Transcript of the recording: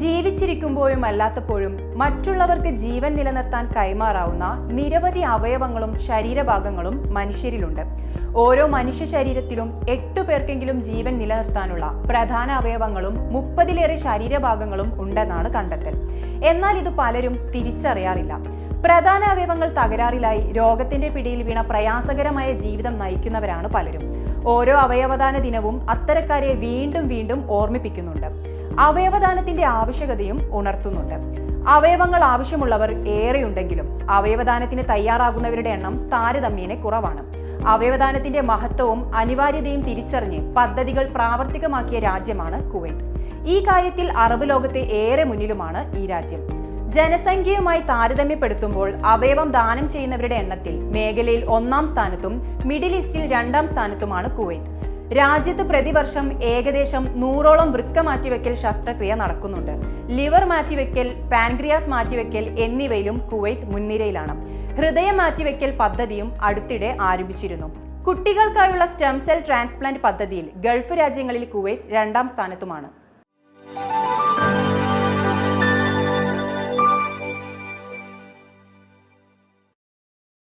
ജീവിച്ചിരിക്കുമ്പോഴും അല്ലാത്തപ്പോഴും മറ്റുള്ളവർക്ക് ജീവൻ നിലനിർത്താൻ കൈമാറാവുന്ന നിരവധി അവയവങ്ങളും ശരീരഭാഗങ്ങളും മനുഷ്യരിലുണ്ട്. ഓരോ മനുഷ്യ ശരീരത്തിലും എട്ടു പേർക്കെങ്കിലും ജീവൻ നിലനിർത്താനുള്ള പ്രധാന അവയവങ്ങളും മുപ്പതിലേറെ ശരീരഭാഗങ്ങളും ഉണ്ടെന്നാണ് കണ്ടെത്തൽ. എന്നാൽ ഇത് പലരും തിരിച്ചറിയാറില്ല. പ്രധാന അവയവങ്ങൾ തകരാറിലായി രോഗത്തിന്റെ പിടിയിൽ വീണ പ്രയാസകരമായ ജീവിതം നയിക്കുന്നവരാണ് പലരും. ഓരോ അവയവദാന ദിനവും അത്തരക്കാരെ വീണ്ടും വീണ്ടും ഓർമ്മിപ്പിക്കുന്നുണ്ട്. അവയവദാനത്തിന്റെ ആവശ്യകതയും ഉണർത്തുന്നുണ്ട്. അവയവങ്ങൾ ആവശ്യമുള്ളവർ ഏറെയുണ്ടെങ്കിലും അവയവദാനത്തിന് തയ്യാറാകുന്നവരുടെ എണ്ണം താരതമ്യേന കുറവാണ്. അവയവദാനത്തിന്റെ മഹത്വവും അനിവാര്യതയും തിരിച്ചറിഞ്ഞ് പദ്ധതികൾ പ്രാവർത്തികമാക്കിയ രാജ്യമാണ് കുവൈറ്റ്. ഈ കാര്യത്തിൽ അറബ് ലോകത്തെ ഏറെ മുന്നിലുമാണ് ഈ രാജ്യം. ജനസംഖ്യയുമായി താരതമ്യപ്പെടുത്തുമ്പോൾ അവയവം ദാനം ചെയ്യുന്നവരുടെ എണ്ണത്തിൽ മേഖലയിൽ ഒന്നാം സ്ഥാനത്തും മിഡിൽ ഈസ്റ്റിൽ രണ്ടാം സ്ഥാനത്തുമാണ് കുവൈറ്റ്. രാജ്യത്ത് പ്രതിവർഷം ഏകദേശം നൂറോളം വൃക്ക മാറ്റിവെക്കൽ ശസ്ത്രക്രിയ നടക്കുന്നുണ്ട്. ലിവർ മാറ്റിവെക്കൽ പാൻക്രിയാസ് മാറ്റിവെക്കൽ എന്നിവയിലും കുവൈത്ത് മുൻനിരയിലാണ്. ഹൃദയം മാറ്റിവെക്കൽ പദ്ധതിയും അടുത്തിടെ ആരംഭിച്ചിരുന്നു. കുട്ടികൾക്കായുള്ള സ്റ്റെം സെൽ ട്രാൻസ്പ്ലാന്റ് പദ്ധതിയിൽ ഗൾഫ് രാജ്യങ്ങളിൽ കുവൈത്ത് രണ്ടാം സ്ഥാനത്തുമാണ്.